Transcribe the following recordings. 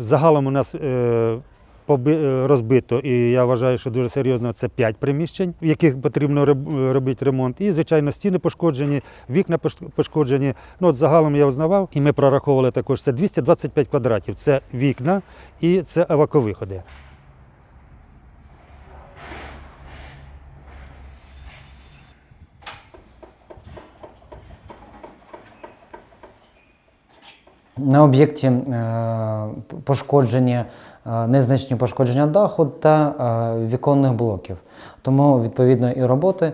Загалом у нас е, е, розбито, і я вважаю, що дуже серйозно це 5 приміщень, в яких потрібно робити ремонт. І, звичайно, стіни пошкоджені, вікна пош- пошкоджені. Ну, от загалом я узнавав, і ми прораховували також це 225 квадратів. Це вікна і це еваковиходи. На об'єкті пошкодження. е, незначні пошкодження даху та е, віконних блоків. Тому відповідно і роботи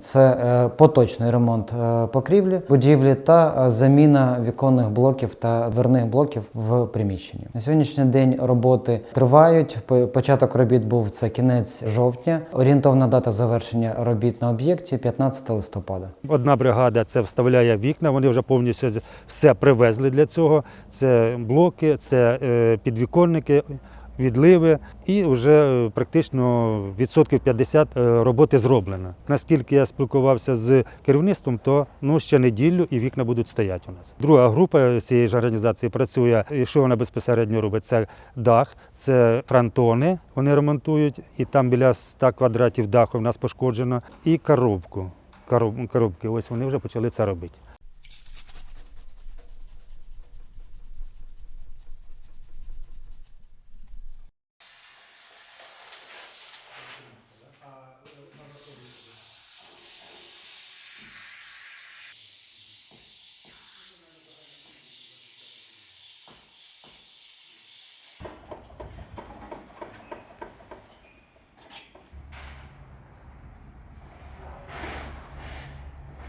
це е, поточний ремонт е, покрівлі будівлі та е, заміна віконних блоків та дверних блоків в приміщенні. На сьогоднішній день роботи тривають. Початок робіт був це кінець жовтня. Орієнтовна дата завершення робіт на об'єкті 15 листопада. Одна бригада це вставляє вікна, вони вже повністю все привезли для цього. Це блоки, це е, підвіконники, відливи, і вже е, практично відсотків 50 е, роботи зроблено. Наскільки я спілкувався з керівництвом, то ну ще неділю і вікна будуть стояти у нас. Друга група цієї ж організації працює. І що вона безпосередньо робить? Це дах, це фронтони. Вони ремонтують, і там біля 100 квадратів даху в нас пошкоджено, і коробку. Коробки, ось вони вже почали це робити. uh,